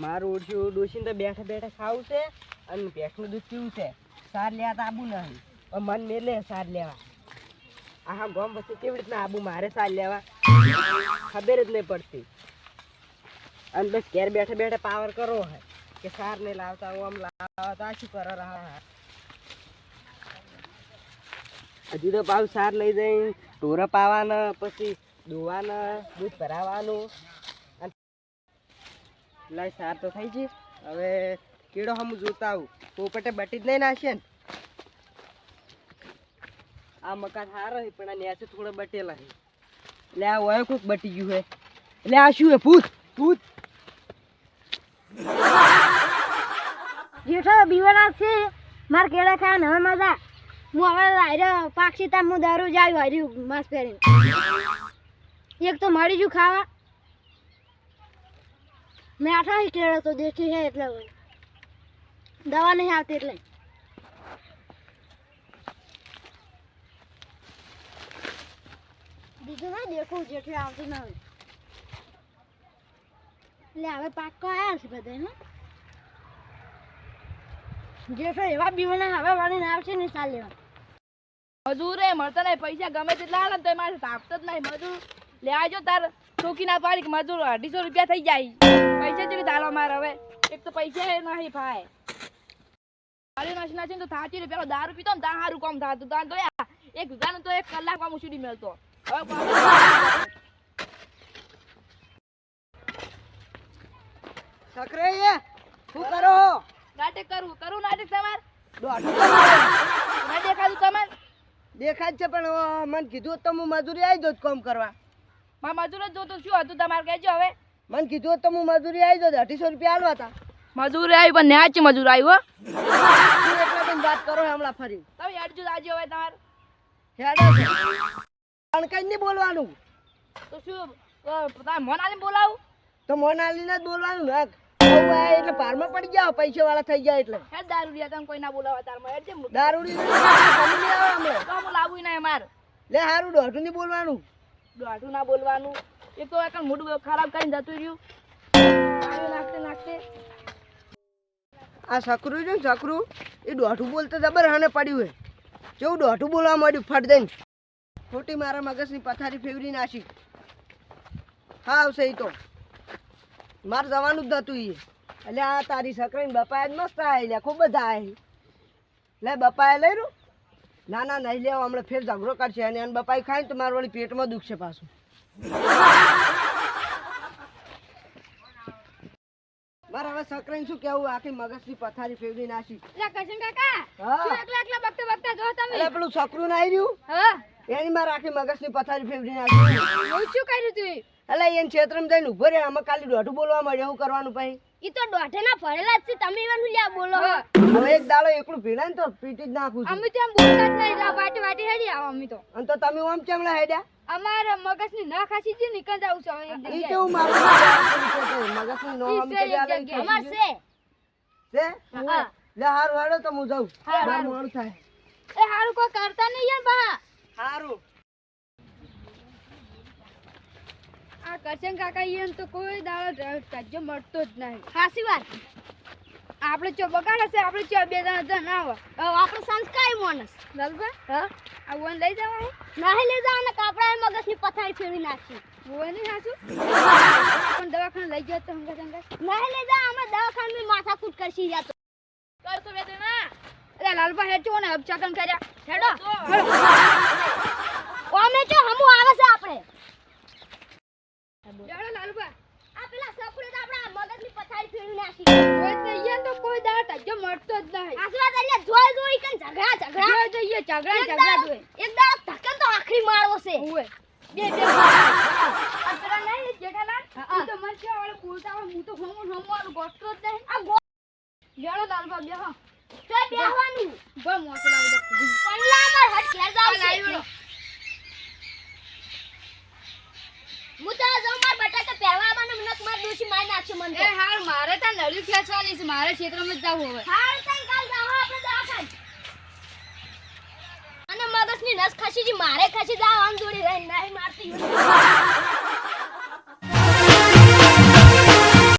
મારું ઓછું ડોસીને તો બેઠા બેઠા ખાવું છે અને ભેંસનું દૂધ પીવું છે. સાર લેવા તો આબુ નહીં પણ મન મેલે સાર લેવા. આહા, ગોમ પછી કેવી રીતના આબુ? મારે સાર લેવા. ખબર જ નહીં પડતી. અને બસ ઘેર બેઠા બેઠા પાવર કરો હે. કે સાર નહીં લાવતા હું આમ લાવતા, આ શું કરો રહા હજી તો પાવ સાર લઈ જઈને ટોરા પાવાના, પછી દોવાના, દૂધ ભરાવાનું. લાય, સાર તો થઈ ગઈ હવે કીડો હમ જોતા આવું. પોપટે બટી જ નહીં નાખીએ ને આ મકાન સારો છે, પણ આ નેચે થોડો બટેલા છે. એટલે આ હોય કોઈક બટી ગયું હે એટલે આ શું હે ભૂત ભૂત. જેઠો બીવાના છે. માર કેળા ખાવા હવે મજા. હું હવે લાયરો પાક્ષી તામ હું દારૂ આવ્યો હાર્યું, માસ પહેરીને. એક તો મળી જુ ખાવા. મેં આઠા કેળો તો દેખી છે એટલે દવા નહીં આવતી એટલે. બીજું ના દેખું જેટલી આવતી ના હોય. એટલે હવે પાકો આવ્યા છે બધા હા જેઠો એવા બીવાના હવે વાળીને આવશે ને ચાલ લેવા મજૂર મળતા નહીં. પૈસા ગમે તેટલા આવે ને તો એ મારે તાપતો જ નહીં. મજૂર લે આજો તાર ચોકી ના પાડી કે મજૂર અઢીસો રૂપિયા થઈ જાય. પૈસા જેવી દાલો માર હવે? એક તો પૈસા નહીં ભાઈ. નસ તો પેલો દારૂ પીતો ને તાર સારું કામ થતું. તાર તો એક વીઘાનું તો એક કલાક કામ ઉછીડી મળતો. સકરે શું કરો નાટક કરવું કરું નાટક તમાર? ના દેખાતું તમાર? દેખાય છે પણ મને કીધું તો હું મજૂરી આવી દોત કામ કરવા. મારા મજૂર જ જોતો શું હતું તમારે કહેજો હવે. મને કીધું તો હું મજૂરી આવી દોત અઢીસો રૂપિયા આલવા હતા. મજૂર આવી પણ ન્યાચ મજૂર આવ્યો એટલા વાત કરો હમણાં ફરી. તમે અડજો આજે હવે તમારે. હેડો કઈ નહીં બોલવાનું. તો શું તમે મોનાલી બોલાવું? તો મોનાલીને જ બોલવાનું ને. એટલે પારમાં પડી ગયા પૈસા વાળા થઈ ગયા એટલે. હે દારૂ રહ્યા તમે કોઈ ના બોલાવા તારમાં દારૂડી હમણાં તો હું લાવું ના માર લે હારું દોઢું નહીં બોલવાનું. દોઢું ના બોલવાનું. એ તો એક મૂડ ખરાબ કરીને જતું રહ્યું. નાખતે નાખતે આ સકરું છે ને સકરું એ દોઢું બોલતા જબર હાને પડ્યું હે. જેવું દોઢું બોલવા માંડ્યું, ફટ દઈને. ખોટી મારા મગજની પથારી ફેવરી નાખી. હા, આવશે એ તો. મારે જવાનું જ નતું એ એટલે આ તારી સકરાઈ બપાયા જ મસ્ત આવી લે ખૂબ બધા આવી લે, બપાયા લઈ રહ્યું? ના ના નહીં લેવા હમણાં ફેર ઝઘડો કરશે. અને એને બપાઈ ખાય ને તો મારું વળી પેટમાં દુખશે પાછું. મારે હવે સકરાઈ શું કેવું? આખી મગજની પથારી ફેરવી નાખી. એટલે કાકા એકલા એકલા બકતા બકતા જો તમે? એટલે પેલું સકરું ના આવ્યું રહ્યું એની મારે આખી મગજની પથારી ફેરવી નાખી. શું કર્યું તું? એટલે એન ક્ષેત્રમાં જઈને ઊભો રે આમાં ખાલી દોઢું બોલવા મળે એવું કરવાનું પછી? ઈ તો દોઢે ના ભરેલા જ છે તમે એવાનું લ્યા બોલો. હવે એક દાડો એકલું ભીડાય ને તો પીટી જ નાખું છું. અમે તો એમ બોલતા જ નહીં લા વાટી વાટી હેડી આવો અમે તો. અને તો તમે આમ ચમડા હેડ્યા? અમારા મગજની ના ખાસી જે નીકળ જાવ છે એક ઈ જગ્યાએ. કેવું મારું મગજની નો આમ છે. આલે. અમાર છે? છે હા લે હારું હાડો તો હું જાઉં. હા, મારું થાય. એ હારું કોઈ કરતા નહીં યાર બા. હારું. આ કરશન કાકા એમ તો કોઈ દાડો કજ્જો મળતો જ નહીં. ખાસી વાત. આપણે ચો બગાડ હશે આપણે ચો બે જણા ધન ના આવે આપણે સંસ્કારી માણસ બરાબર હા? આ ઓન લઈ જવા નહીં લઈ જવા ને કાપડા મગજની પથારી ફેરવી નાખી. વન નહીં હાસુ પણ દવાખાને લઈ ગયો તો હંગા જંગા નહીં લઈ જા અમે દવાખાને માં માથાકૂટ કરશી યા તો. કરશો બે જણા અરે લાલબા હેડ ચો ને અબચાકન કર્યા. હેડો. ઓમે ચો હમુ આવે છે આપણે. હેડો લાલબા. આ પેલા સપડે તો આપણા મગજની પથારી ફેરવી નાખી. કોઈ તો તો કોઈ દાડ ટજો મળતો જ નહીં. આસવા દરિયા જોઈ જોઈ કન ઝઘડા ઝઘડા. જોઈ જોઈએ ઝઘડા ઝઘડા જોઈ. એક દાડ ધક્કન તો આખરી મારવો છે. ઓએ બે બે પેલા નહીં જેઠાલાલ તો મન છે વાળો બોલતા હું. તો હમુ હમવાનું ગોઠતો જ નહીં આ લેડો લાલબા બેહો તો બેહવાનું. બહુ મોસો લાવી દે પલ્લા માર હટ ઘેર જાવ છે. હું તો જાઉં માર બટાકા પહેરવા મને મને માર નાખશે મને એ હાલ મારે તા નળિયું ખેંચવાની છે. મારે ક્ષેત્રમાં જ જવું હવે. હાલ તઈ કાલ જાવ આપણે દવાખાન. અને મગજની નસ ખસી જી મારે ખસી જાવ આમ જોડી રહી નહીં મારતી.